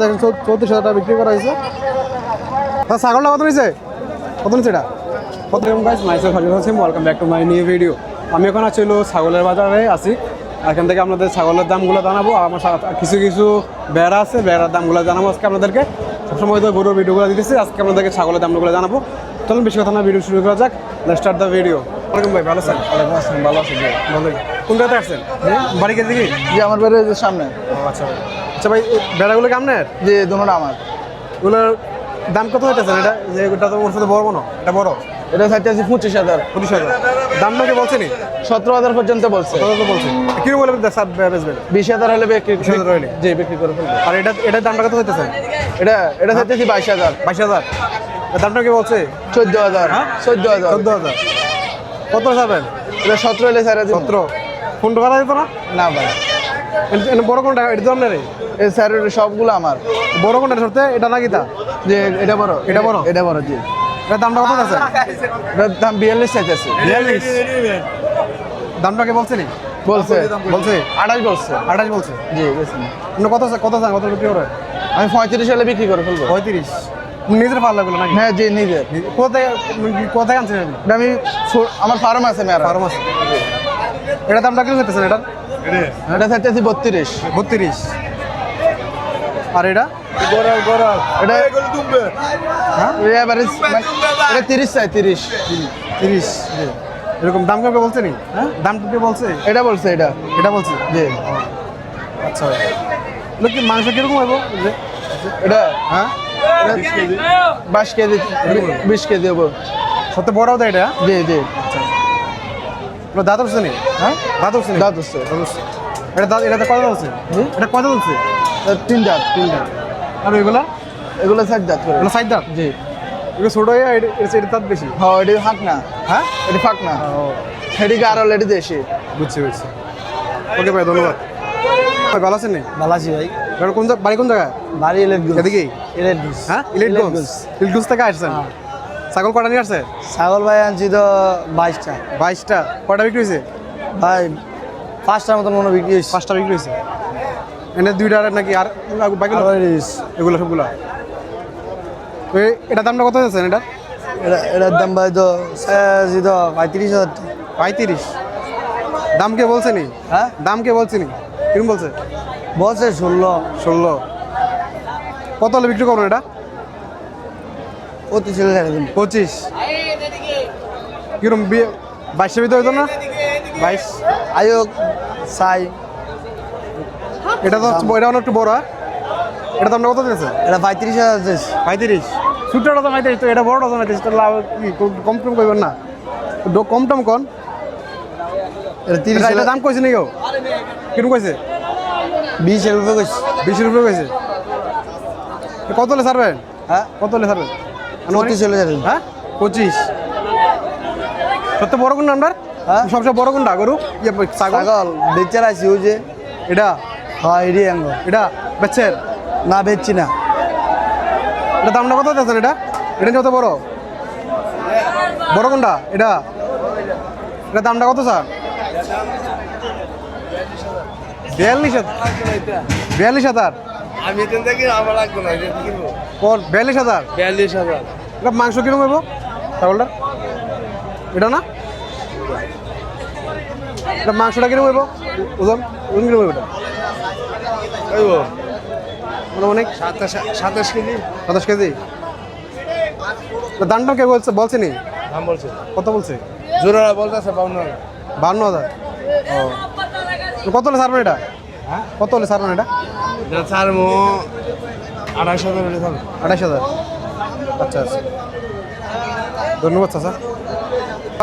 দেখেন চৌত্রিশ হাজার টাকা বিক্রি করা হয়েছে। তা ছাগলটা কত নিয়েছে? কত নিচ্ছে এটা? কত রকম welcome back to my new video আমি এখন আছি ছাগলের বাজারে আছি। এখান থেকে আপনাদের ছাগলের দামগুলো জানাব। আর আমার কিছু কিছু বেড়া আছে বেড়ার দামগুলো জানাব আজকে আপনাদেরকে। সবসময় তো গরুর ভিডিওগুলো দিতেছি আজকে আপনাদেরকে ছাগলের দামগুলো জানাব। চলুন বেশি কথা না ভিডিও শুরু করা যাক। স্টার্ট দ্য ভিডিও ওয়েলকাম ভাই ভালো আছেন? ভালো আছে জি ভালোই কোন জায়গাতে আসছেন? বাড়ি গেছে কি? আমার বাড়ির সামনে। আচ্ছা। আচ্ছা ভাই বেড়াগুলো কেমনের জি দুটোটা আমার। এগুলোর দাম কত হইতেছেন এটা? যে এটা তো ওর সাথে বড় মনো এটা বড়? এটা চাইতে আছে পঁচিশ হাজার। পঁচিশ হাজার। দামটা কি বলছেনি সতেরো হাজার পর্যন্ত বলছে। তো বলছে। কীরকম বলে স্যার বেচবেন বিশ হাজার হলে বিক্রি 20,000 হলে? জি বিক্রি করে ফেলব। আর এটা এটার দামটা কত হইতেছে? এটা এটা চাইতেছি বাইশ হাজার। বাইশ হাজার। দামটা কি বলছে? চোদ্দ হাজার। হ্যাঁ? চোদ্দ হাজার। চোদ্দ হাজার। কত যাবেন? এটা সতেরো হলে স্যার সতেরো। ফোন করা যেত না? না ভাই। বড় কোনটা? এটা তো আপনার এই স্যারের সবগুলো আমার। বড় কোনটা সরতে এটা নাকি তা? যে এটা বড়। এটা বড়? এটা বড় জি। এটার দামটা কত আছে? এটার দাম বিয়াল্লিশ চাইতেছে। বিয়াল্লিশ? দামটা কি বলছেনি বলছে। বলছে? আঠাশ বলছে। আঠাশ বলছে? জি বেশি না। আপনি কত কত চান কত বিক্রি করে? আমি পঁয়ত্রিশ হলে বিক্রি করে ফেলব। পঁয়ত্রিশ? নিজের ভালো লাগল নাকি? হ্যাঁ জি নিজের। কোথায় কোথায় আনছেন আপনি? এটা আমি আমার ফার্ম আছে মেয়ারা। বারো মাস এটা দামটা কিলো হইতেছেন এটা। এটা চাইতেছি বত্রিশ। বত্রিশ। আর এটা? এটা হ্যাঁ? এটা এটা চাই এরকম দাম বলছে নি? হ্যাঁ? দাম বলছে? এটা বলছে এটা। এটা বলছে? জি। আচ্ছা। কি মাংস কীরকম হইব যে- এটা হ্যাঁ? বাইশ কেজি বিশ কেজি হব। সত্যি বড়ও দেয় এটা? জি জি। দাঁত উঠছে নি? হ্যাঁ? দাঁত হচ্ছে দাঁত এটা এটাতে কত? এটা কত তিন দাঁত তিন দাঁত আর ওইগুলা এগুলো ষাট দাঁত করে। এগুলো সাইড দাঁত জি। এগুলো ছোট হয়ে এটা দাঁত বেশি? হ্যাঁ এটি ফাঁক না হ্যাঁ? এটি ফাঁক না ও সেটিকে আরও লেডি দেশি? বুঝছি বুঝছি। ওকে ভাই ধন্যবাদ। ভাই ভালো আছেন নি? ভালো আছি ভাই। এবার কোন জায়গা- বাড়ি কোন জায়গায়? বাড়ি ইলেট এদিকেই ইলেট হ্যাঁ? ইলেটগঞ্জ ইলেটগঞ্জ থেকে আসছেন? ছাগল কটা নিয়ে আসছে? ছাগল ভাই আনছি তো বাইশটা। বাইশটা। কটা বিক্রি হয়েছে? ভাই পাঁচটার মতন মনে বিক্রি হয়েছে। পাঁচটা বিক্রি হয়েছে? এনে দুইটা নাকি আর বাকি এগুলো সবগুলো? এটার দামটা কত হয়েছে এটা এটা এটার দাম ভাই তো পঁয়ত্রিশ হাজার পঁয়ত্রিশ। দাম কে বলছে নি? হ্যাঁ? দাম কে বলছে নি? কিরম বলছে? বলছে ষোলো। ষোলো। কত হলে বিক্রি করবেন এটা? পঁচিশ পঁচিশ। কিরম বিয়ে বাইশের ভিতরে হইতো না? বাইশ। আয়োগ চাই এটা তো এটা অনেক একটু বড় হ্যাঁ? এটা দামটা কত দিয়েছে এটা পঁয়ত্রিশ হাজার। পঁয়ত্রিশ? ছোটটা তো পঁয়ত্রিশ তো এটা বড়টা তো পঁয়ত্রিশ তো লাভ কি? কম- টম করবেন না। কম টম কন? এটা তিরিশ এটা- দাম কইছে নি কেউ? কিরম কইছে? বিশ রুপয়ে কইছে। বিশ রুপয়ে কইছে? কত হলে ছাড়বেন হ্যাঁ? কত হলে ছাড়বেন পঁচিশ হাজার দিন। হ্যাঁ? পঁচিশ। সবচেয়ে বড় কোনটা আপনার? হ্যাঁ? সবচেয়ে বড় কোনটা? গরু? ইয়ে ছাগল? বেচার আছি ওই যে। এটা? হ্যাঁ এটি আঙ্গ। এটা বেচছেন না বেচছি না। এটা দামটা কত দিয়েছেন এটা? এটা যত বড়? বড় কোনটা? এটা? এটা দামটা কত স্যার? বিয়াল্লিশ হাজার। বিয়াল্লিশ হাজার? আমি এখান থেকে আমার লাগবে না কোন? বিয়াল্লিশ হাজার? বিয়াল্লিশ হাজার। এটা মাংস কীরকম হইব? ছাগলটা এটা না? এটা মাংসটা কীরকম হইব? ওজন? ওজন কীরকম হইব এটা? মানে অনেক সাতাশ সাতাশ কেজি? সাতাশ কেজি? দামটা কে বলছে? বলছে নি দাম বলছে। কত বলছে? জোড়া বলতেছে বাউন্ন বান্ন হাজার। ও। কত হলে ছাড়বেন এটা? হ্যাঁ? কত হলে ছাড়বেন এটা? স্যার মো আড়াইশ হাজার হলে আঠাশ হাজার। আচ্ছা আচ্ছা। ধন্যবাদ চাচা।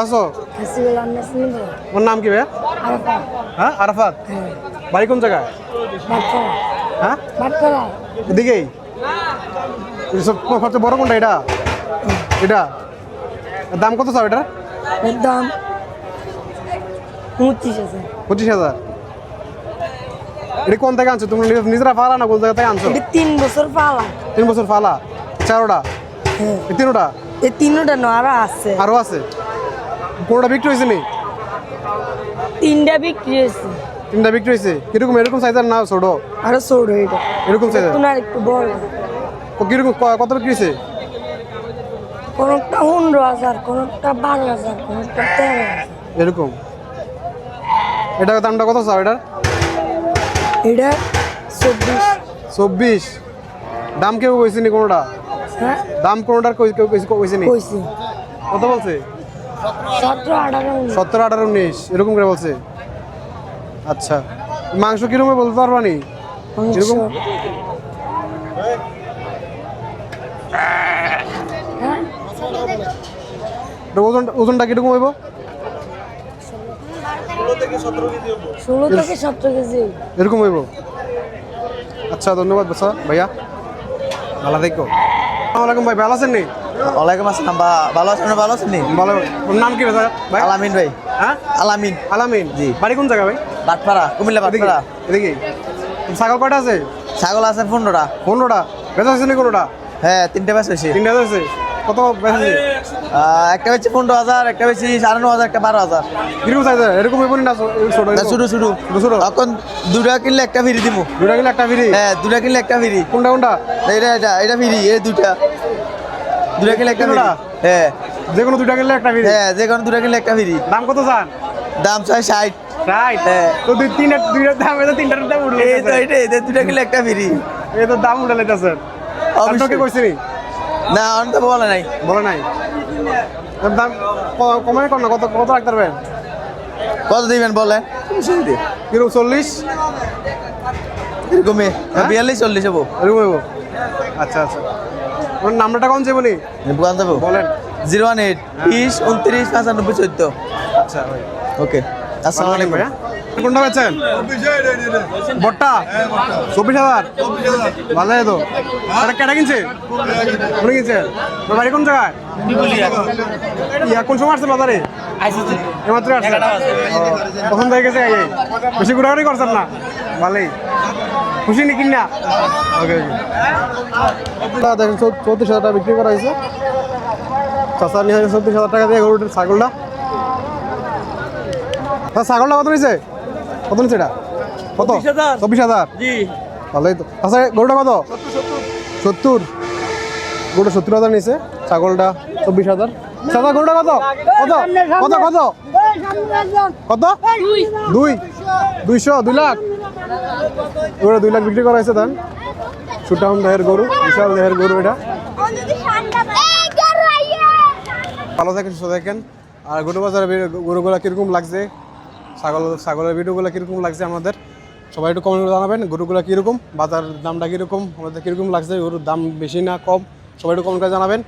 আসো। ওর নাম কি ভাইয়া? হ্যাঁ আরাফাত। বাড়ি কোন জায়গায়? হ্যাঁ? এদিকেই। সবচেয়ে বড় কোনটা এটা? এটা? দাম কত চাও এটা? দাম পঁচিশ হাজার। এটা কোন থেকে আনছো? তুমি নিজে- নিজেরা ফালা না কোন জায়গা থেকে আনছো? তিন বছর পালা তিন বছর ফালা? চারোটা? হ্যাঁ। এই তিনোটা? এই তিনটা ন আরও আছে। আরও আছে? কোনটা বিক্রি হয়েছে নি? তিনটা বিক্রি হয়েছে। তিনটা বিক্রি হয়েছে কীরকম এরকম সাইজের না ছোট? আরও ছোট এটা। এরকম সাইজের তোমার একটু বড়। ও কীরকম কত বিক্রি হয়েছে কোনটা পনেরো হাজার কোনটা বারো হাজার কোনটা তেরো এরকম। এটা দামটা কত চাও এটার? এটা চব্বিশ। চব্বিশ। দাম কেউ কইছে নি কোনোটা? হ্যাঁ? দাম কোনোটার কই- কেউ কইছে- কইছে নি? কত বলছে? সতেরো আঠারো উনিশ। সতেরো আঠারো উনিশ। এরকম করে বলছে। আচ্ছা। মাংস কীরকম বলতে পারবা নি? মাংস। এরকম? এটা ওজন ওজনটা কীরকম হইব? ষোলো থেকে সতেরো কেজি। এরকম হইব? আচ্ছা ধন্যবাদ বাসা ভাইয়া। ভালো থাকো। আসসালামাইকুম ভাই ভালো আছেন নি? ওয়ালাইকুম আসসালাম বা ভালো আছেন ভালো আছেন নি? ভালো। ওর নাম কি ভাই? ভাই? আলামিন ভাই। হ্যাঁ? আলামিন। আলামিন? জি। বাড়ি কোন জায়গা ভাই? বাটপাড়া কুমিল্লা বাটপাড়া। এদিকে। ছাগল কয়টা আছে? ছাগল আছে পনেরোটা। পনেরোটা? বেচা হয়েছে কোনোটা? হ্যাঁ তিনটে ব্যাচ হয়েছে তিনটা হয়েছে কত আহ, একটা বেশি পনেরো হাজার একটা বেশি সাড়ে ন হাজার একটা বারো হাজার। কীরকম চাইছে এরকম হইব না ছোট ছোট ছোট এখন দুটা কিনলে একটা ফ্রি দিব। দুটা গেলে একটা ফ্রি হ্যাঁ দুটা কিনলে একটা ফ্রি কোনটা কোনটা? এটা এটা এটা ফ্রি এই দুটা দুটা কিনলে একটা হ্যাঁ। যে কোনো দুটা গেলে একটা ফ্রি হ্যাঁ যে কোনো দুটা কিনলে একটা ফ্রি দাম কত চান? দাম চাই ষাট। রাইট হ্যাঁ। তো দুই তিনটা দুইটার দাম এটা তিনটার দাম এই তো এটা কিনলে একটা ফ্রি এই তো দাম উঠে। আপনাকে না তো বলে নাই। বলে নাই? দাম কর না কত কত রাখতে পারবেন কত দিবেন বলেন কীরকম চল্লিশ। এরকমই। বিয়াল্লিশ চল্লিশ হব। এরকম আচ্ছা আচ্ছা। ওর নাম্বারটা কম যাব নি বলেন। জিরো ওয়ান এইট বিশ উনত্রিশ পঁচানব্বই চোদ্দ। আচ্ছা ওকে আসসালামু আলাইকুম। কোনটা বট্টা চব্বিশ হাজার। ভালো তো। এটা কেটা কিনছে? তোর বাড়ি কোন জায়গায়? ইয়া কোন সময় আসছে বাজারে? এমাত্র আসছে। ও, পছন্দ হয়ে গেছে এই? বেশি ঘোরাঘুরি করছেন না? ভালোই। খুশি নি কিনা? ওকে ওকে। দেখেন চৌত্রিশ হাজার টাকা বিক্রি করা হয়েছে। চাষা নিয়ে চৌত্রিশ হাজার টাকা দিয়ে গরুটার ছাগলটা। তা ছাগলটা কত নিয়েছে কত নিচ্ছে এটা? কত? চব্বিশ হাজার। জি। ভালোই তো। আচ্ছা গরুটা কত? সত্তর। গরুটা সত্তর হাজার নিয়েছে ছাগলটা চব্বিশ হাজার। সাদা গরুটা কত? কত? কত কত? কত? দুই। দুইশো দুই লাখ। গরু দুই লাখ বিক্রি করা হয়েছে ধান। সুটাম দেহের গরু বিশাল দেহের গরু এটা। ভালো থাকেন সুস্থ থাকেন। আর গরু বাজারে গরুগুলো কীরকম লাগছে? ছাগল, ছাগলের ভিডিওগুলো কীরকম লাগছে আমাদের? সবাই একটু কমেন্ট করে জানাবেন, গরুগুলো কীরকম, বাজার দামটা কীরকম, আমাদের কীরকম লাগছে, গরুর দাম বেশি না কম, সবাই একটু কমেন্ট করে জানাবেন।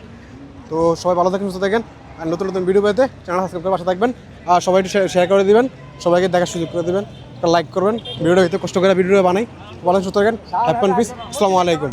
তো সবাই ভালো থাকেন, সুস্থ থাকেন, আর নতুন নতুন ভিডিও পেতে চ্যানেল সাবস্ক্রাইব করে পাশে থাকবেন, আর সবাই একটু শেয়ার করে দিবেন, সবাইকে দেখার সুযোগ করে দেবেন, একটা লাইক করবেন, ভিডিওটা হয়তো কষ্ট করে ভিডিও বানাই। ভালো সুস্থ থাকেন হ্যাপি পিস আসসালামু আলাইকুম।